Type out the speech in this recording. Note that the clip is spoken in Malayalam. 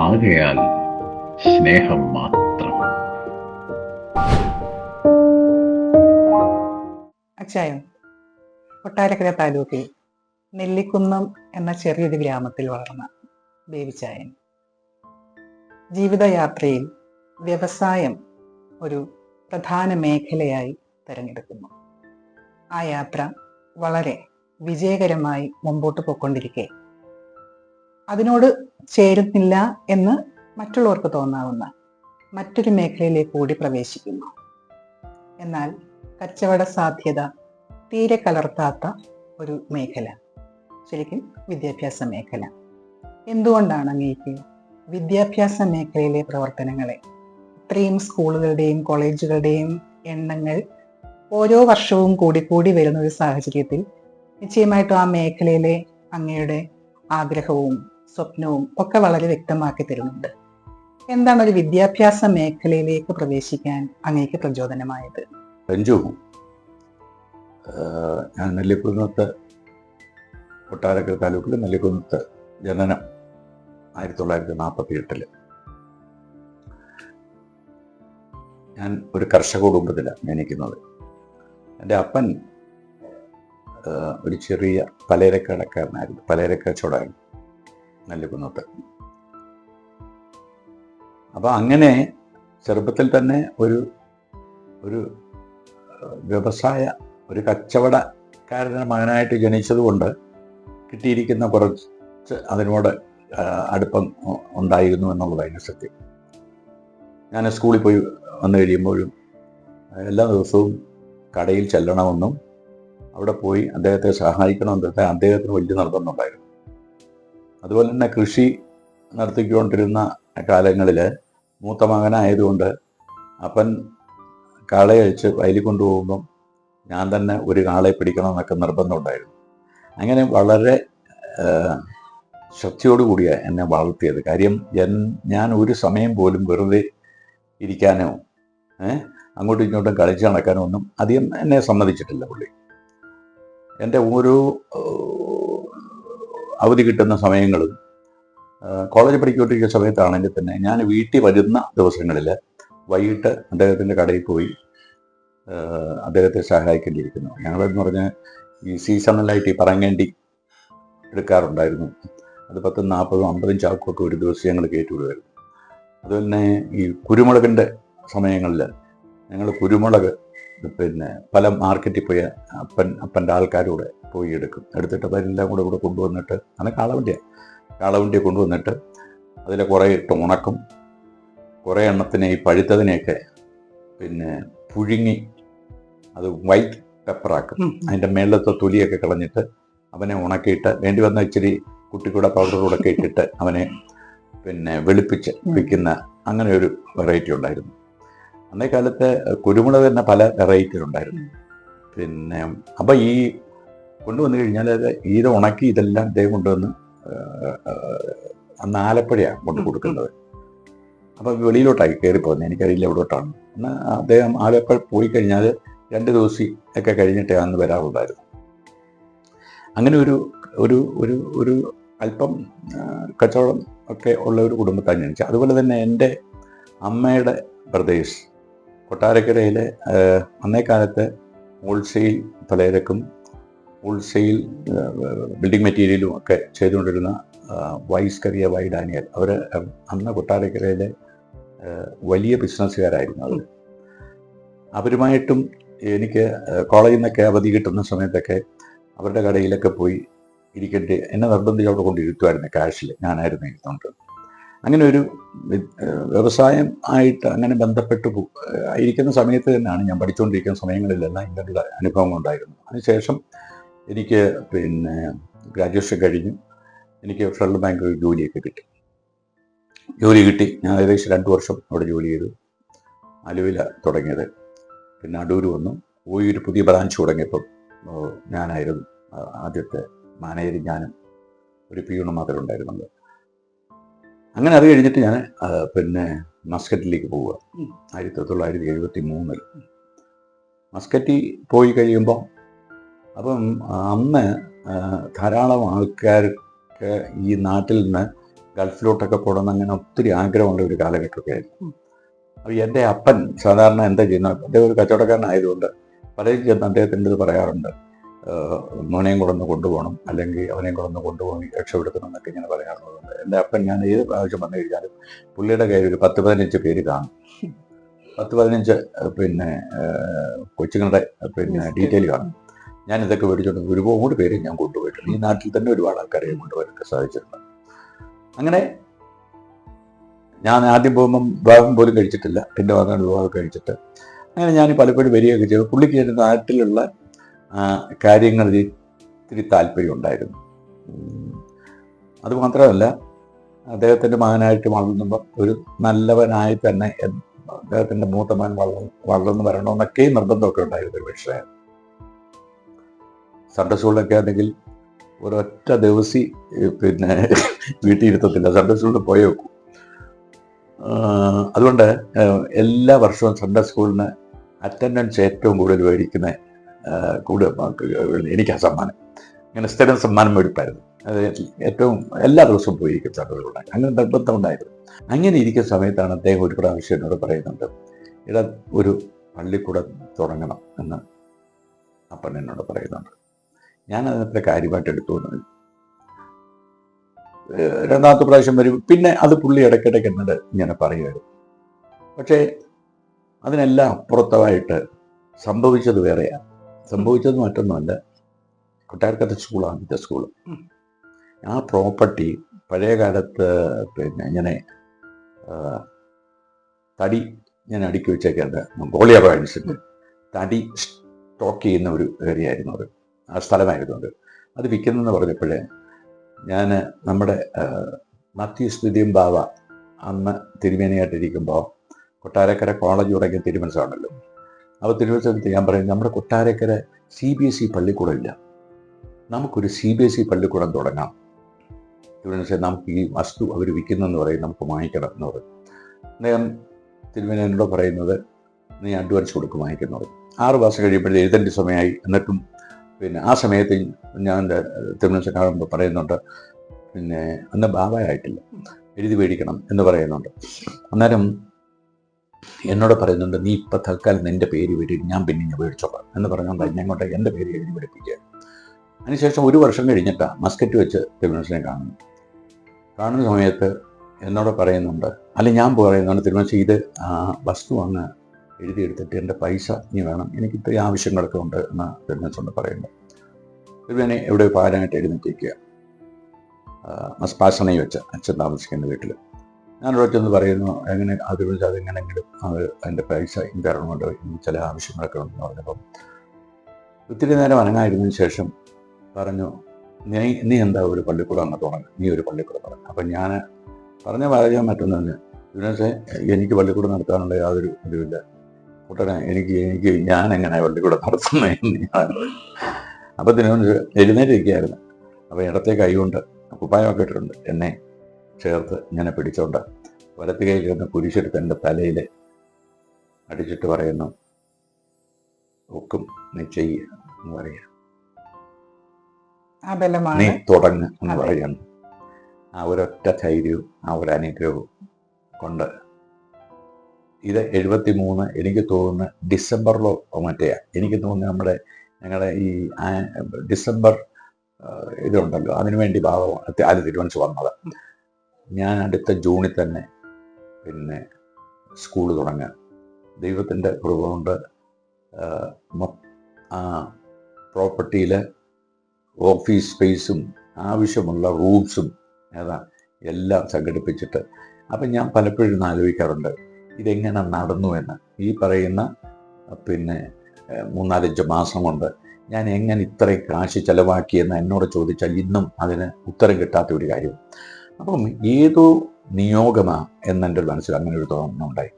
ആകയാൽ സ്നേഹം മാത്രം. അച്ചായം കൊട്ടാരക്കര താലൂക്കിൽ നെല്ലിക്കുന്നം എന്ന ചെറിയൊരു ഗ്രാമത്തിൽ വളർന്ന ബേബിച്ചായൻ ജീവിതയാത്രയിൽ വ്യവസായം ഒരു പ്രധാന മേഖലയായി തിരഞ്ഞെടുക്കുന്നു. ആ യാത്ര വളരെ വിജയകരമായി മുമ്പോട്ട് പോയിക്കൊണ്ടിരിക്കെ. അതിനോട് ചേരുന്നില്ല എന്ന് മറ്റുള്ളവർക്ക് തോന്നാവുന്ന മറ്റൊരു മേഖലയിലേക്ക് കൂടി പ്രവേശിക്കുന്നു. എന്നാൽ കച്ചവട സാധ്യത തീരെ കലർത്താത്ത ഒരു മേഖല ശരിക്കും വിദ്യാഭ്യാസ മേഖല. എന്തുകൊണ്ടാണ് അങ്ങേക്ക് വിദ്യാഭ്യാസ മേഖലയിലെ പ്രവർത്തനങ്ങളെ ഇത്രയും സ്കൂളുകളുടെയും കോളേജുകളുടെയും എണ്ണങ്ങൾ ഓരോ വർഷവും കൂടി കൂടി വരുന്ന ഒരു സാഹചര്യത്തിൽ നിശ്ചയമായിട്ടും ആ മേഖലയിലെ അങ്ങയുടെ ആഗ്രഹവും സ്വപ്നവും ഒക്കെ വളരെ വ്യക്തമാക്കി തരുന്നുണ്ട്. എന്താണ് ഒരു വിദ്യാഭ്യാസ മേഖലയിലേക്ക് പ്രവേശിക്കാൻ അങ്ങേക്ക് പ്രചോദനമായത്? രഞ്ജു ഞാൻ നെല്ലിക്കുന്നത്ത് കൊട്ടാരക്കര താലൂക്കിൽ നെല്ലിക്കുന്നത്ത് ജനനം ആയിരത്തി തൊള്ളായിരത്തി നാൽപ്പത്തി എട്ടിൽ ഞാൻ ഒരു കർഷക കുടുംബത്തിലാണ് ജനിക്കുന്നത് എന്റെ അപ്പൻ ഒരു ചെറിയ പലേരക്കടക്കാരനായിരുന്നു പലചരക്കച്ചവടമായിരുന്നു നെല്ലിക്കുന്നത്ത് അപ്പോൾ അങ്ങനെ ചെറുപ്പത്തിൽ തന്നെ ഒരു ഒരു വ്യവസായ ഒരു കച്ചവടക്കാരന്റെ മകനായിട്ട് ജനിച്ചതുകൊണ്ട് കിട്ടിയിരിക്കുന്ന കുറച്ച് അതിനോട് അടുപ്പം ഉണ്ടായിരുന്നു എന്നുള്ളതായിരുന്നു സത്യം. ഞാൻ സ്കൂളിൽ പോയി വന്നു കഴിയുമ്പോഴും എല്ലാ ദിവസവും കടയിൽ ചെല്ലണമെന്നും അവിടെ പോയി അദ്ദേഹത്തെ സഹായിക്കണമെന്നൊക്കെ അദ്ദേഹത്തിന് വലിയ നിർബന്ധമുണ്ടായിരുന്നു അതുപോലെ തന്നെ കൃഷി നടത്തിക്കൊണ്ടിരുന്ന കാലങ്ങളിൽ മൂത്ത മകനായതുകൊണ്ട് അപ്പൻ കാളയഴിച്ച് വയലിൽ കൊണ്ടുപോകുമ്പം ഞാൻ തന്നെ ഒരു കാളയെ പിടിക്കണം എന്നൊക്കെ നിർബന്ധമുണ്ടായിരുന്നു അങ്ങനെ വളരെ ശ്രദ്ധയോടുകൂടിയാണ് എന്നെ വളർത്തിയത്. കാര്യം ഞാൻ ഒരു സമയം പോലും വെറുതെ ഇരിക്കാനോ അങ്ങോട്ടും ഇങ്ങോട്ടും കളിച്ച് നടക്കാനോ ഒന്നും അധികം എന്നെ സമ്മതിച്ചിട്ടില്ല പുള്ളി. എന്റെ ഓരോ അവധി കിട്ടുന്ന സമയങ്ങളും ആ, കോളേജ് പഠിക്കൊണ്ടിരിക്കുന്ന സമയത്താണെങ്കിൽ തന്നെ ഞാൻ വീട്ടിൽ വരുന്ന ദിവസങ്ങളിൽ വൈകിട്ട് അദ്ദേഹത്തിന്റെ കടയിൽ പോയി അദ്ദേഹത്തെ സഹായിക്കേണ്ടിയിരിക്കുന്നു. ഞങ്ങളെന്ന് പറഞ്ഞാൽ ഈ സീസണലായിട്ട് ഈ പറങ്ങേണ്ടി എടുക്കാറുണ്ടായിരുന്നു. അത് പത്തും നാൽപ്പതും അമ്പതും ചാക്കുമൊക്കെ ഒരു ദിവസം ഞങ്ങൾ കയറ്റിവിടുമായിരുന്നു. അതുപോലെ തന്നെ ഈ കുരുമുളകിന്റെ സമയങ്ങളിൽ ഞങ്ങൾ കുരുമുളക് പിന്നെ പല മാർക്കറ്റിൽ പോയി അപ്പൻ അപ്പന്റെ ആൾക്കാരൂടെ പോയി എടുക്കും. എടുത്തിട്ട് അതെല്ലാം കൂടെ ഇവിടെ കൊണ്ടുവന്നിട്ട് അങ്ങനെ കാളവണ്ടിയാണ് കാളവണ്ടിയെ കൊണ്ടുവന്നിട്ട് അതിലെ കുറേ ഇട്ട് ഉണക്കും. കുറേ എണ്ണത്തിനെ ഈ പഴുത്തതിനെയൊക്കെ പിന്നെ പുഴുങ്ങി അത് വൈറ്റ് പെപ്പറാക്കും. അതിന്റെ മേളത്തെ തൊലിയൊക്കെ കളഞ്ഞിട്ട് അവനെ ഉണക്കിയിട്ട് വേണ്ടി വന്ന ഇച്ചിരി കുട്ടിക്കൂടെ പൗഡർ കൂടെ ഒക്കെ ഇട്ടിട്ട് അവനെ പിന്നെ വെളുപ്പിച്ച്. വിൽക്കുന്ന അങ്ങനെ ഒരു വെറൈറ്റി ഉണ്ടായിരുന്നു. അന്നേ കാലത്ത് കുരുമുളക് തന്നെ പല വെറൈറ്റികൾ ഉണ്ടായിരുന്നു. പിന്നെ അപ്പം ഈ കൊണ്ടുവന്നു കഴിഞ്ഞാൽ അത് ഇത് ഉണക്കി ഇതെല്ലാം ഇതേ കൊണ്ടുവന്ന് അന്ന് ആലപ്പുഴയാണ് കൊണ്ടു. കൊടുക്കുന്നത്. അപ്പം വെളിയിലോട്ടായി കയറിപ്പോകുന്നത് എനിക്കറിയില്ല എവിടോട്ടാണ്. എന്നാൽ അദ്ദേഹം ആലപ്പുഴ പോയി കഴിഞ്ഞാൽ രണ്ട് ദിവസം ഒക്കെ കഴിഞ്ഞിട്ടേ അന്ന് വരാറുണ്ടായിരുന്നു. അങ്ങനെ ഒരു ഒരു ഒരു ഒരു അല്പം കച്ചവടം ഒക്കെ ഉള്ള ഒരു കുടുംബത്താണ് ജനിച്ചത് അതുപോലെ തന്നെ എന്റെ അമ്മയുടെ പ്രദേശ് കൊട്ടാരക്കരയിലെ അന്നേക്കാലത്ത് അന്നേ കാലത്ത് ഹോൾസെയിൽ പലചരക്കും ഹോൾസെയിൽ ബിൽഡിംഗ് മെറ്റീരിയലും ഒക്കെ ചെയ്തുകൊണ്ടിരുന്ന വൈസ് കറിയ വൈ ഡാനിയൽ. അവർ അന്ന് കൊട്ടാരക്കരയിലെ വലിയ ബിസിനസ്സുകാരായിരുന്നു അവർ അവരുമായിട്ടും എനിക്ക് കോളേജിൽ നിന്നൊക്കെ അവധി കിട്ടുന്ന സമയത്തൊക്കെ അവരുടെ കടയിലൊക്കെ പോയി ഇരിക്കേണ്ടി എന്നെ നിർബന്ധിച്ച് അവിടെ കൊണ്ടിരുത്തുമായിരുന്നു കാഷിൽ ഞാനായിരുന്നു ഇരുന്നുകൊണ്ട് അങ്ങനെ ഒരു വ്യവസായം ആയിട്ട് അങ്ങനെ ബന്ധപ്പെട്ട് ആയിരിക്കുന്ന സമയത്ത് തന്നെയാണ് ഞാൻ പഠിച്ചുകൊണ്ടിരിക്കുന്ന സമയങ്ങളിലെല്ലാം ഇങ്ങനെയുള്ള അനുഭവം ഉണ്ടായിരുന്നു. അതിനുശേഷം എനിക്ക് പിന്നെ ഗ്രാജുവേഷൻ കഴിഞ്ഞു. എനിക്ക് ഫെഡറൽ ബാങ്കിൽ ജോലിയൊക്കെ കിട്ടി. ജോലി കിട്ടി. ഞാൻ ഏകദേശം രണ്ട് വർഷം അവിടെ ജോലി ചെയ്തു. അലുവില തുടങ്ങിയത്. പിന്നെ അടൂർ വന്നു. പോയി ഒരു പുതിയ ബ്രാഞ്ച് തുടങ്ങിയപ്പം ഞാനായിരുന്നു. ആദ്യത്തെ മാനേജർ ഞാനും ഒരു പിയൂണും മാത്രമേ ഉണ്ടായിരുന്നുള്ളൂ അങ്ങനെ അത് കഴിഞ്ഞിട്ട് ഞാൻ പിന്നെ മസ്കറ്റിലേക്ക് പോവുക. ആയിരത്തി തൊള്ളായിരത്തി എഴുപത്തി മൂന്നിൽ മസ്കറ്റിൽ പോയി കഴിയുമ്പോൾ അപ്പം അന്ന് ധാരാളം ആൾക്കാർക്ക് ഈ നാട്ടിൽ നിന്ന് ഗൾഫിലോട്ടൊക്കെ പോടുന്ന അങ്ങനെ ഒത്തിരി ആഗ്രഹമുള്ള ഒരു കാലഘട്ടമൊക്കെ ആയിരുന്നു. അപ്പോൾ എന്റെ അപ്പൻ സാധാരണ എന്താ ചെയ്യുന്നത് അദ്ദേഹം ഒരു കച്ചവടക്കാരനായതുകൊണ്ട് പലരും ചെന്ന് അദ്ദേഹത്തിന്റെ ഇത് പറയാറുണ്ട് "ഏഹ്, മോനെയും കൊണ്ടുവന്ന് കൊണ്ടുപോകണം അല്ലെങ്കിൽ അവനെയും കൊണ്ടുവന്ന് കൊണ്ടുപോയി രക്ഷപ്പെടുത്തണം എന്നൊക്കെ ഇങ്ങനെ പറയാറുള്ളത് എന്റെ അപ്പൻ ഞാൻ ഏത് പ്രാവശ്യം വന്നു കഴിഞ്ഞാലും പുള്ളിയുടെ കയ്യിൽ ഒരു പത്ത് പതിനഞ്ച് പേര് കാണും. പത്ത് പതിനഞ്ച് പിന്നെ കൊച്ചുങ്ങളുടെ പിന്നെ. ഡീറ്റെയിൽ കാണും. ഞാൻ ഇതൊക്കെ മേടിച്ചുകൊണ്ട് ഒരുപാട് പേര് ഞാൻ കൊണ്ടുപോയിട്ടുണ്ട്. ഈ നാട്ടിൽ തന്നെ ഒരുപാട് ആൾക്കാരെ കൊണ്ടുപോകാനൊക്കെ സാധിച്ചിട്ടുണ്ട്. അങ്ങനെ ഞാൻ ആദ്യം പോകുമ്പം വിവാഹം പോലും കഴിച്ചിട്ടില്ല. എന്റെ മകൻ വിവാഹം കഴിച്ചിട്ട് അങ്ങനെ ഞാൻ പലപ്പോഴും വരികയൊക്കെ ചെയ്തു. പുള്ളിക്ക് എന്റെ നാട്ടിലുള്ള കാര്യങ്ങളിൽ ഇത്തിരി താല്പര്യം ഉണ്ടായിരുന്നു. അതുമാത്രമല്ല അദ്ദേഹത്തിന്റെ മകനായിട്ട് വളർന്നുമ്പോൾ ഒരു നല്ലവനായി തന്നെ അദ്ദേഹത്തിന്റെ മൂത്ത മകൻ വളർന്ന് വളർന്നു വരണമെന്നൊക്കെയും നിർബന്ധമൊക്കെ ഉണ്ടായിരുന്നു ഒരു പക്ഷേ. സൺഡേ സ്കൂളിലൊക്കെ ആണെങ്കിൽ ഒരൊറ്റ ദിവസി പിന്നെ വീട്ടിൽ ഇരുത്തത്തില്ല സൺഡേ സ്കൂളിൽ പോയേ വെക്കും അതുകൊണ്ട് എല്ലാ വർഷവും സൺഡേ സ്കൂളിന് അറ്റൻഡൻസ് ഏറ്റവും കൂടുതൽ മേടിക്കുന്ന ആഹ്, കൂടുതൽ എനിക്ക് സമ്മാനം. അങ്ങനെ സ്ഥിരം സമ്മാനം മേടിപ്പായിരുന്നു. അത് ഏറ്റവും എല്ലാ ദിവസവും പോയിരിക്കും സ്കൂളിൽ അങ്ങനെ നിർബന്ധം ഉണ്ടായിരുന്നു. അങ്ങനെ ഇരിക്കുന്ന സമയത്താണ് അദ്ദേഹം ഒരു പ്രാവശ്യം എന്നോട് പറയുന്നുണ്ട് ഇട ഒരു പള്ളിക്കൂടം തുടങ്ങണം എന്ന് അപ്പൻ എന്നോട് പറയുന്നുണ്ട്. ഞാൻ അതിനെ കാര്യമായിട്ട് എടുത്തു രണ്ടാമത്തെ പ്രാവശ്യം വരും. പിന്നെ അത് പുള്ളി ഇടയ്ക്കിടയ്ക്ക് എന്നോട് ഇങ്ങനെ പറയുമായിരുന്നു. പക്ഷേ അതിനെല്ലാം അപ്പുറത്തമായിട്ട് സംഭവിച്ചത് വേറെയാണ്. സംഭവിച്ചത് മറ്റൊന്നുമല്ല. കൊട്ടാരക്കര സ്കൂളാണ് എന്റെ സ്കൂൾ ആ പ്രോപ്പർട്ടി പഴയ കാലത്ത് പിന്നെ ഇങ്ങനെ തടി ഞാൻ അടുക്കി വെച്ചേക്കുന്നത് മംഗോളിയ പ്രൊവിൻസിൽ തടി സ്റ്റോക്ക് ചെയ്യുന്ന ഒരു ഏരിയ ആയിരുന്നു അത്. ആ സ്ഥലമായിരുന്നു അത്. അത് വിൽക്കുന്നെന്ന് പറഞ്ഞപ്പോഴേ ഞാൻ നമ്മുടെ മാത്യു സ്തുതിയും ബാവ അന്ന് തിരുമേനിയായിട്ടിരിക്കുമ്പോൾ കൊട്ടാരക്കര കോളേജ് തുടങ്ങിയ തിരുമനസാണല്ലോ അപ്പോൾ തിരുവനന്തപുരത്ത് ഞാൻ പറയും നമ്മുടെ Kottarakkara C B S E പള്ളിക്കൂടം ഇല്ല നമുക്കൊരു സി ബി എസ് ഇ പള്ളിക്കൂടം തുടങ്ങാം. തിരുവനന്തപുരം നമുക്ക് ഈ വസ്തു അവർ വിൽക്കുന്നെന്ന് പറയും നമുക്ക് വാങ്ങിക്കണം എന്ന് പറയും. അദ്ദേഹം തിരുവനന്തപുരം പറയുന്നത് നീ അഡ്വാൻസ് കൊടുക്കും വാങ്ങിക്കുന്നു ആറ് മാസം കഴിയുമ്പോഴേ എഴുതേണ്ട സമയമായി. എന്നിട്ടും പിന്നെ ആ സമയത്ത് ഞാൻ തിരുവനന്തപുരം കാണുമ്പോൾ പറയുന്നുണ്ട് പിന്നെ അന്ന് ബാബായായിട്ടില്ല എഴുതി മേടിക്കണം എന്ന് പറയുന്നുണ്ട്. അന്നേരം എന്നോട് പറയുന്നുണ്ട് നീ ഇപ്പം തൽക്കാലം എന്റെ പേര് വീട്ടിൽ ഞാൻ പിന്നെ ഞാൻ മേടിച്ചോളാം എന്ന് പറഞ്ഞുകൊണ്ട് എന്നെ കൊണ്ട് എന്റെ പേര് എഴുതി പഠിപ്പിക്കുക. അതിനുശേഷം ഒരു വർഷം കഴിഞ്ഞിട്ടാണ് മസ്കറ്റ് വെച്ച് തിരുവനന്തപുരത്തിനെ കാണുന്നു കാണുന്ന സമയത്ത് എന്നോട് പറയുന്നുണ്ട് അല്ല ഞാൻ പറയുന്നുണ്ട് തിരുവനന്തപുരം ഇത് ആ, വസ്തു അങ്ങ് എഴുതിയെടുത്തിട്ട് എന്റെ പൈസ നീ വേണം എനിക്ക് ഇത്രയും ആവശ്യങ്ങളൊക്കെ ഉണ്ട് എന്ന് തിരുവനന്തപുരം പറയുന്നത് തിരുവനെ എവിടെ പാരായിട്ട് എഴുന്നേറ്റിരിക്കുക. മസ്പാസണയിൽ വെച്ച് അച്ഛൻ താമസിക്കുന്ന വീട്ടിൽ ചെന്ന് പറയുന്നു. എങ്ങനെ അത് അതെങ്ങനെങ്കിലും അത് അതിന്റെ പൈസ ഇൻകാരണം കൊണ്ട് ചില ആവശ്യങ്ങളൊക്കെ ഉണ്ടെന്ന് പറഞ്ഞപ്പം ഒത്തിരി നേരം അനങ്ങായിരുന്നതിന് ശേഷം പറഞ്ഞു നീ നീ എന്താ ഒരു പള്ളിക്കൂടം അങ്ങ് തുടങ്ങി? നീ ഒരു പള്ളിക്കൂടം തുടങ്ങി. അപ്പം ഞാൻ പറഞ്ഞ പറയാൻ പറ്റുന്നതിന് ഇതിനകത്ത് എനിക്ക് പള്ളിക്കൂടം നടത്താനുള്ള യാതൊരു ഇതുമില്ല. കൂട്ടനെ എനിക്ക് എനിക്ക് ഞാൻ എങ്ങനെ പള്ളിക്കൂടം നടത്തുന്നതെന്ന് അപ്പം തിരുവനന്തപുരം എഴുന്നേറ്റിരിക്കുകയായിരുന്നു. അപ്പോൾ ഇടത്തെ കൈ കൊണ്ട് കുപ്പായമൊക്കെ ഇട്ടിട്ടുണ്ട്. എന്നെ ചേർത്ത് ഇങ്ങനെ പിടിച്ചോണ്ട് വലത്ത് കൈയിലിരുന്ന് കുരിശെടുത്ത് എന്റെ തലയിൽ അടിച്ചിട്ട് പറയുന്നു ഒക്കും നീ ചെയ്യ എന്ന് പറയുക. നീ തുടങ്ങ് എന്ന്. പറയുന്നു. ആ ഒരൊറ്റ ധൈര്യവും ആ ഒരു അനുഗ്രഹവും കൊണ്ട് ഇത് എഴുപത്തി മൂന്ന് എനിക്ക് തോന്നുന്നു ഡിസംബറിലോ മറ്റേ എനിക്ക് തോന്നുന്നു നമ്മുടെ ഞങ്ങളുടെ ഈ ഡിസംബർ ഇതുണ്ടല്ലോ. അതിനുവേണ്ടി ഭാഗം അത് തിരുവനന്തപുരം വന്നത്. ഞാൻ അടുത്ത ജൂണിൽ തന്നെ പിന്നെ സ്കൂൾ തുടങ്ങാൻ. ദൈവത്തിന്റെ കൃപ കൊണ്ട് ആ, പ്രോപ്പർട്ടിയിലെ ഓഫീസ് സ്പേസും ആവശ്യമുള്ള റൂംസും ഏതാ എല്ലാം സംഘടിപ്പിച്ചിട്ട്. അപ്പം ഞാൻ പലപ്പോഴും ആലോചിക്കാറുണ്ട് ഇതെങ്ങനെ നടന്നു എന്ന്. ഈ പറയുന്ന പിന്നെ മൂന്നാലഞ്ച് മാസം കൊണ്ട് ഞാൻ എങ്ങനെ ഇത്രയും കാശ് ചെലവാക്കിയെന്ന് എന്നോട് ചോദിച്ചാൽ ഇന്നും അതിന് ഉത്തരം കിട്ടാത്ത ഒരു കാര്യം. അപ്പം ഏതോ നിയോഗമാ എന്നെന്റെ ഒരു മനസ്സിൽ അങ്ങനെ ഒരു തോന്നലുണ്ടായി?